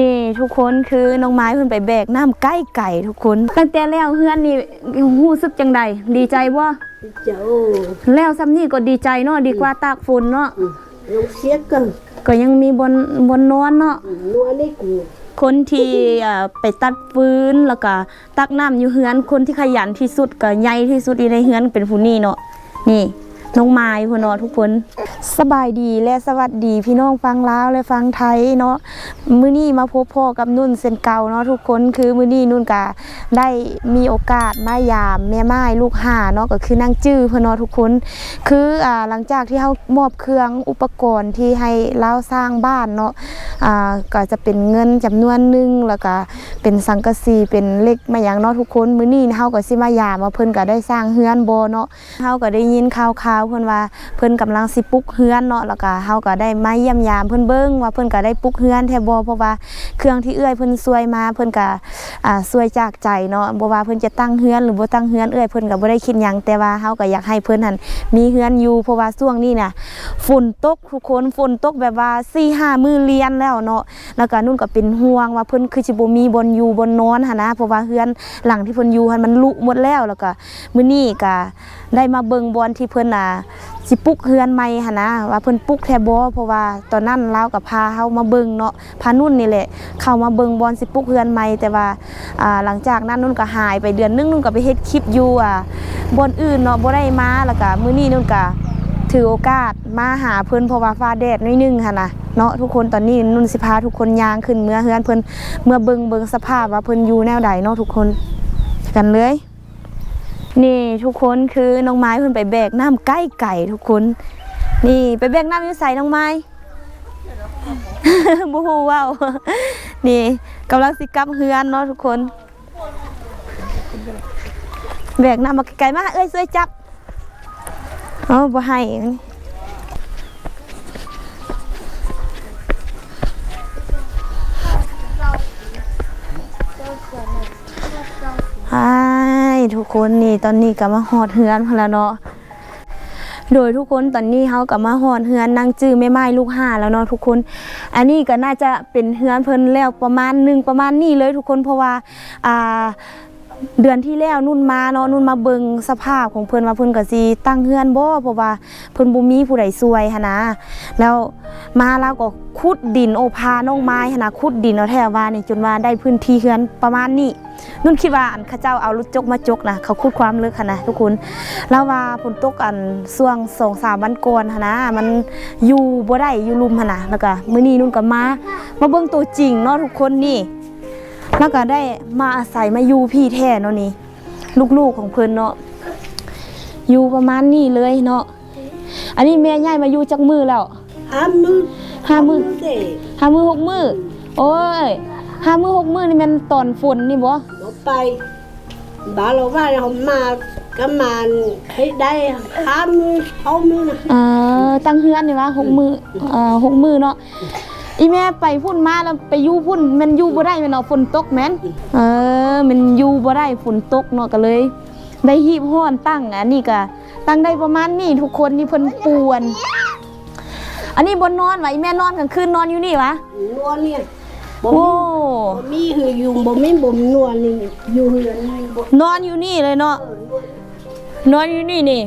นี่ทุกคนคือน้องไม้เพิ่นไปแบกน้ำใกล้ไก่ทุกคน ตั้งแต่แล้วเฮือนนี่รู้สึกจังใดดีใจบ่เจ้าแล้วซ้ำนี่ก็ดีใจเนาะดีกว่าตากฝนเนาะลงเสียกันก็ยังมีบนบนนอนเนาะนัวนี่กูคนที่อ่าไปตัดฟืนแล้วก็ตักน้ำอยู่เฮือนคนที่ขยันที่สุดก็ใหญ่ที่สุดในเฮือนเป็นผู้นี้เนาะนี่ น้องไม้พนเนาะทุกคนสบายดีและสวัสดีพี่น้องฟังลาวและฟังไทยเนาะมื้อนี้มาพบพ่อกับนุ่นเซนเก่าเนาะทุกคนคือมื้อนี้นุ่นก็ได้มีโอกาสมายามแม่ไม้ลูกห่าเนาะก็คือนางจื้อพนเนาะทุกคน คืออ่าหลังจากที่เฮามอบเครื่องอุปกรณ์ที่ให้เราสร้างบ้านเนาะอ่าก็จะเป็นเงินจำนวนหนึงแล้วก็เป็นสังกะสีเป็นเล็กมาหยังเนาะทุกคนมื้อนี้เฮาก็สิมายามว่าเพิ่นก็ได้สร้างเฮือนบ่เนาะเฮาก็ได้ยินข่าวเพิ่นว่าเพิ่นกำลังสิปลุกเฮือนเนาะแล้วก็เฮาก็ได้มาเยี่ยมยามเพิ่นเบิ่งว่าเพิ่นก็ได้ปลุกเฮือนแท้บ่เพราะว่าเครื่องที่เอื้อยเพิ่นซวยมาเพิ่นก็อ่าซวยจากใจเนาะบ่ว่าเพิ่นจะตั้งเฮือนหรือบ่ตั้งเฮือนเอื้อยเพิ่นก็บ่ได้คิดหยังแต่ว่าเฮาก็อยากให้เพิ่นหั่นมีเฮือนอยู่เพราะว่าช่วงนี้น่ะฝนตกทุกคนฝนตกแบบว่า4 5มื้อเรียนแล้วเนาะแล้วก็นุ่นก็เป็นห่วงว่าเพิ่นคือสิบ่มีบนอยู่บนนอนหั่นนะเพราะว่าเฮือนหลังที่เพิ่นอยู่หั่นมันลุหมดแล้วแล้วก็มื้อนี้ก็ได้มาเบิ่งบอนที่เพิ่นน่ะสิปุกเฮือนใหม่หนะว่าเพิ่นปุกแท้บ่เพราะว่าตอนนั้นลาวก็พาเฮามาเบิงเนาะพานุ่นนี่แหละ เข้ามาเบิงบอนสิปุกเฮือนใหม่แต่ว่าอ่าหลังจากนั้นนุ่นก็หายไปเดือนนึงนุ่นก็ไปเฮ็ดคลิปอยู่อะบอนอื่นเนาะบ่ได้มาแล้วก็มื้อนี้นุ่นก็ถือโอกาสมาหาเพิ่นเพราะว่าฟ้าแดดน้อยนึงค่ะนะเนาะทุกคนตอนนี้นุ่นสิพาทุกคนยางขึ้นเมื่อเฮือนเพิ่นเมื่อเบิงเบิงสภาพว่าเพิ่นอยู่แนวใดเนาะทุกคนกันเลย นี่ทุกคนคือน้องไม้เพิ่นไปแบกน้ำใกล้ไก่ทุกคน นี่ไปแบกน้ำอยู่ใส่น้องไม้บูฮูว้าวนี่กำลังสิกับเฮือนเนาะทุกคน แบกน้ำมาไกลมากเอ้ยช่วยจับอ๋อบ่ให้ กคนนี่ตอนนี้ก็มาหอดเฮือนพนแล้วเนาะโดยทุกคนตอนนี้เขากับมาหอดเฮือนนางจื้อไม่ไม้ลูกห้าแล้วเนาะทุกคน อันนี้ก็น่าจะเป็นเฮือนเพิ่นแล้วประมาณหนึ่งประมาณนี้เลยทุกคนเพราะว่าอ่า เดือนที่แล้วนุ่นมาเนาะนุ่นมาเบิงสภาพของเพิ่นว่าเพิ่นก็สิตั้งเฮือนบ่เพราะว่าเพิ่นบ่มีผู้ใดช่วยหันนะแล้วมาแล้วก็ขุดดินโอพาน้องไม้หันนะขุดดินเอาแถวว่านี่จนว่าได้พื้นที่เฮือนประมาณนี้นุ่นคิดว่าอันเขาเจ้าเอารถจกมาจกนะเขาขุดความลึกหันนะทุกคนแล้วว่าฝนตกอันช่วง2-3วันก่อนหันนะมันอยู่บ่ได้อยู่ลุมหันนะแล้วก็มื้อนี้นุ่นก็มามาเบิ่งตัวจริงเนาะทุกคนนี่ แล้วก็ได้มาอาศัยมาอยู่พี่แท้เนาะนี่ลูกๆของเพิ่นเนาะอยู่ประมาณนี้เลยเนาะอันนี้แม่ย่ายมาอยู่จักมือแล้วห้ามมือห้ามือเด็กห้ามือหกมือโอ้ยห้ามือหกมือนี่แมันตอนฝนนี่บ่เราไปบาเราว่าเรามาก็มาให้ได้ห้ามมือเอามือนะเอ่อตั้งเฮือนนี่วะหกมือเอ่อหกมือเนาะ อีแม่ไปพุ่นมาแล้วไปอยู่พุ่นมันอยู่บ่ได้แม่นเนาะฝนตกแม่นเออมันอยู่บ่ได้ฝนตกเนาะก็เลย ได้หีบห้อนตั้งอันนี้ก็ตั้งได้ประมาณนี้ทุกคนนี่เพิ่นป่วน อันนี้บนนอนวะอีแม่นอนกลางคืนนอนอยู่นี่วะนัวเนี่ยบ่โอ้มีบ่มีหือยุงบ่มีบ่มนัวนี่อยู่เหือนนี่บ่นอนอยู่นี่เลยเนาะนอนอยู่นี่นี่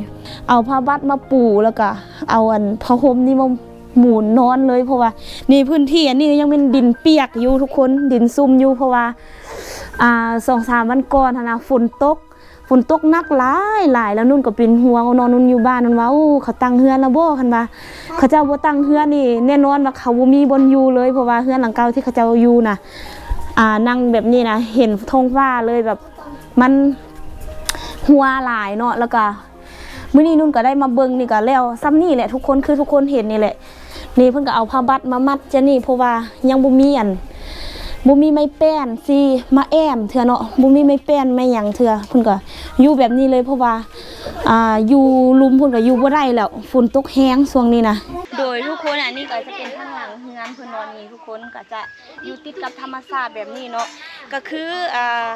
เอาผ้าบัดมาปูแล้วก็เอาอันผ้าห่มนี่มา หมุนนอนเลยเพราะว่านี่พื้นที่อันนี้ยังเป็นดินเปียกอยู่ทุกคนดินซุ่มอยู่เพราะว่าอ่าสองสามวันก่อนนะฝนตกฝนตกนักหลายหลายแล้วนุ่นก็เป็นห่วงนอนนุ่นอยู่บ้านนุ่นว่าเขาตั้งเฮือนแล้วบ่คันว่าเขาเจ้าบ่ตั้งเฮือนนี่แน่นอนว่าเขาบ่มีบนอยู่เลยเพราะว่าเฮือนหลังเก่าที่เขาเจ้าอยู่น่ะอ่านั่งแบบนี้นะเห็นท้องฟ้าเลยแบบมันหัวหลายเนาะแล้วก็มื้อนี้นุ่นก็ได้มาเบิ่งนี่ก็แล้วซ้ำนี่แหละทุกคนคือทุกคนเห็นนี่แหละ นี่เพิ่นก็เอาผ้าบัดมามัดจะนี่เพราะว่ายังบ่มีอันบ่มีไม้แป้นสิมาแอมเถื่อเนาะบ่มีไม้แป้นไม่หยังเถื่อเพิ่นก็อยู่แบบนี้เลยเพราะว่าอ่าอยู่ลุมเพิ่นก็อยู่บ่ได้แล้วฝนตกแฮงช่วงนี้นะโดยทุกคนอันนี้ก็จะเป็นข้างหลังเฮือนเพิ่นนอนนี่ทุกคนก็จะอยู่ติดกับธรรมชาติแบบนี้เนาะก็คืออ่า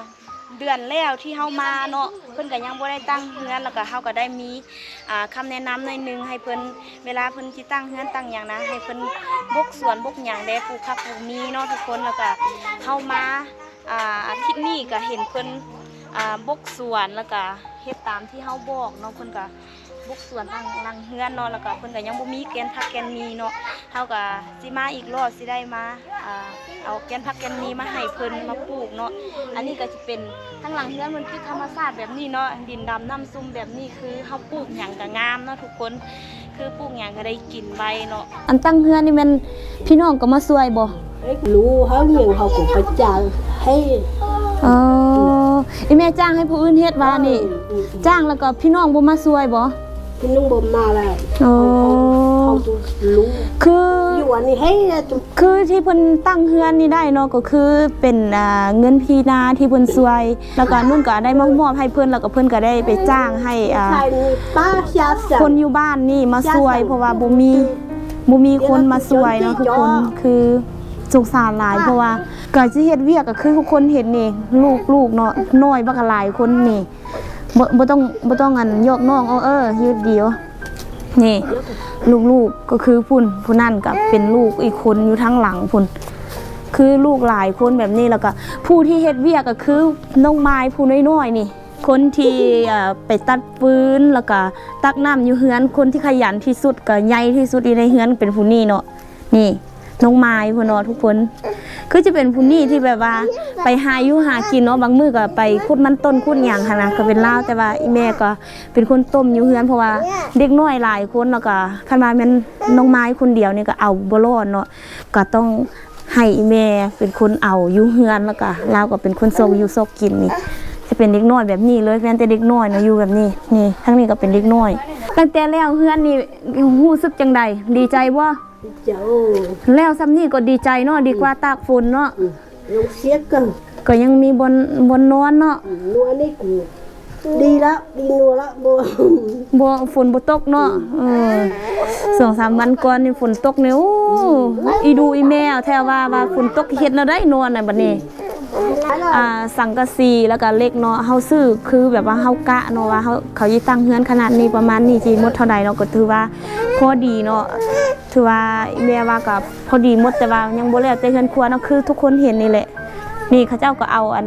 เดือนแล้วที่เฮามาเนาะเพิ่นก็ยังบ่ได้ตั้งเฮือนแล้วก็เฮาก็ได้มีอ่าคำแนะนำหน่อยหนึงให้เพิ่นเวลาเพิ่นสิตั้งเฮือนตั้งหยังนะให้เพิ่นบกสวนบกหยังได้ปลูกผักปลูกมีเนาะทุกคนแล้วก็เฮามาอ่าอาทิตย์นี้ก็เห็นเพิ่นอ่าบกสวนแล้วก็เฮ็ดตามที่เฮาบอกเนาะเพิ่นก็ บกสวนตั้งรังเฮือนเนาะแล้วก็เพิ่นก็ยังบ่มีแกนผักแกนมีเนาะเฮาก็สิมาอีกรอบสิได้มาอ่าเอาแกนผักแกนมีมาให้เพิ่นมาปลูกเนาะอันนี้ก็จะเป็นทั้งหลังเรือนมันคือธรรมชาติแบบนี้เนาะดินดำน้ำซุ่มแบบนี้คือเขาปลูกหยังก็งามเนาะทุกคนคือปลูกหยังก็ได้กินใบเนาะอันตั้งเฮือนนี่มันพี่น้องก็มาช่วยบ่รู้เขาเหี่ยงเขาก็ประจานให้อ๋ออีแม่จ้างให้ผู้อื่นเฮ็ดว่านี่ จ้างแล้วก็พี่น้องบ่มาช่วยบ่ พี่นุ่งบ่มาแล้วอ๋อ เขาดูรู้คืออยู่อันนี้ให้จุคือที่เพิ่นตั้งเฮือนนี่ได้เนาะก็คือเป็นอ่าเงินพีนาที่เพิ่นช่วย แล้วก็นุ่นก็ได้มามอบให้เพิ่นแล้วก็เพิ่นก็ได้ไปจ้างให้อ่าใช่นี่ป้าชาสัคนอยู่บ้านนี่มาสวย เพราะว่าบ่มีบ่มีคนมาสวยเนาะทุกคนคือสงสารหลายเพราะว่าก็สิเฮ็ดเวียกก็คือทุกคนเห็นนี่ลูกลูกเนาะน้อยบักหลายคนนี่ บ่บ่ต้องบ่ต้องอันยกน้องเอาเออยืดเดียว นี่ ลูกๆก็คือพุ่นผู้นั่นกับเป็นลูกอีกคนอยู่ทั้งหลังพุ่นคือลูกหลายคนแบบนี้แล้วก็ผู้ที่เฮ็ดเวียกก็คือน้องไม้ผู้น้อยๆนี่ คนที่ไปตัดฟืนแล้วก็ตักน้ำอยู่เฮือนคนที่ขยันที่สุดก็ใหญ่ที่สุดในเฮือนเป็นผู้นี้เนาะนี่ น้องไม้พนเนาะทุกคน คือจะเป็นผู้นี้ที่แบบว่าไปหาอยู่หากินเนาะบางมือก็ไปขุดมันต้นขุดหยังหันนะก็เป็นเล่าแต่ว่าอีแม่ก็เป็นคนต้มอยู่เฮือนเพราะว่าเด็กน้อยหลายคนแล้วก็คันว่าแม่นน้องไม้คนเดียวนี่ก็เอาบ่รอดเนาะก็ต้องให้อีแม่เป็นคนเอาอยู่เฮือนแล้วก็เลาก็เป็นคนโซกอยู่โซกกินนี่จะเป็นเด็กน้อยแบบนี้เลยแม้แต่เด็กน้อยเนาะอยู่แบบนี้นี่ทั้งนี้ก็เป็นเด็กน้อยตั้งแต่แล้วเฮือนนี่รู้สึกจังใดดีใจบ่า เจ้าแล้วซ้ำนี่ก็ดีใจเนาะดีกว่าตากฝนเนาะลงเสียกันก็ยังมีบนบนนอนเนาะนัวนี่กูดีละดีนัวละบ่บ่ฝนบ่ตกเนาะเออสองสามวันก่อนนี่ฝนตกเนี่ยโอ้อีดูอีแมวแท้ว่าว่าฝนตกเฮ็ดแล้วได้นอนน่ะบัดนี้ อ่าสังกะสีแล้วก็เล็กเนาะเฮาซื้อคือแบบว่าเฮากะเนาะว่าเฮาเขาสิตั้งเฮือนขนาดนี้ประมาณนี้สิหมดเท่าใดเนาะก็ถือว่าพอดีเนาะถือว่าอีแม่ว่าก็พอดีหมดแต่ว่ายังบ่แล้วแต่เฮือนครัวเนาะคือทุกคนเห็นนี่แหละ นี่เขาเจ้าก็เอาอัน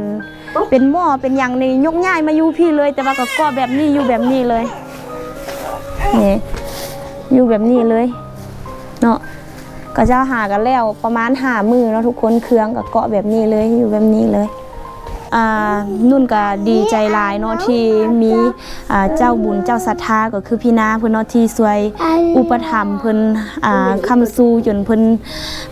เป็นหม้อเป็นหยังในยกง่ายมาอยู่พี่เลย แต่ว่าก็ก่อแบบนี้อยู่แบบนี้เลยนี่อยู่แบบนี้เลย เนาะ ก็จะหากันแล้วประมาณหามือเนาะทุกคนเครื่องก็เกาะแบบนี้เลยอยู่แบบนี้เลย นุ่นก็ดีใจหลายเนาะที่มีอ่าเจ้าบุญเจ้าศรัทธาก็คือพี่นาเพิ่นเนาะที่สวยอุปถัมภ์เพิ่นอ่าคำสู้จนเพิ่น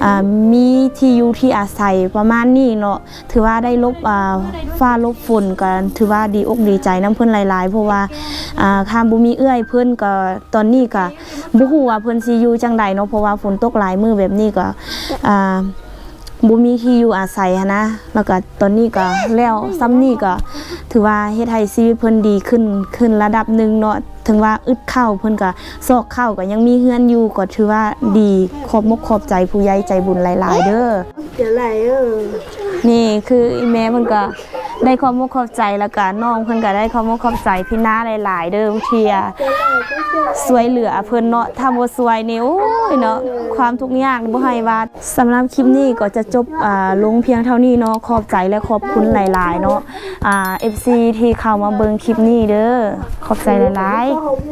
อ่ามีที่อยู่ที่อาศัยประมาณนี้เนาะถือว่าได้ลบอ่าฟ้าลบฝนก็ถือว่าดีอกดีใจนํเพิ่นหลายๆ เพราะว่าอ่าคามบ่มีเอื้อยเพิ่นก็ตอนนี้ก็บ่ฮู้ว่าเพิ่นสิอยู่จังใดเนาะเพราะว่าฝนตกหลายมื้อแบบนี้ก็อ่า บุมีที่อยู่อาศัยหั้นนะแล้วก็ตอนนี้ก็แล้วซ้ำนี่ก็ ถือว่าเฮ็ดให้ชีวิตเพิ่นดีขึ้นขึ้นระดับหนึ่งเนาะถึงว่าอึดข้าวเพิ่นก็ซอกข้าวก็ยังมีเฮือนอยู่ก็ถือว่าดีขอบมกขอบใจผู้ใหญ่ใจบุญหลาย ๆ เด้อจะไหลเออ นี่คืออีแม่เพิ่นก็ ได้ความมกขอบใจแล้วก็น้องเพิ่นก็ได้ความมกขอบใจพี่น้าหลาย ๆ เด้อเทียสวยเหลือเพิ่นเนาะทำบ่สวยนี่โอ้ยเนาะความทุกข์ยากบ่ให้ว่าสำหรับคลิปนี้ก็จะจบอ่าลงเพียงเท่านี้เนาะขอบใจและขอบคุณหลาย ๆ เนาะอ่า FC ที่เข้ามาเบิ่งคลิปนี้เด้อขอบใจหลาย ๆ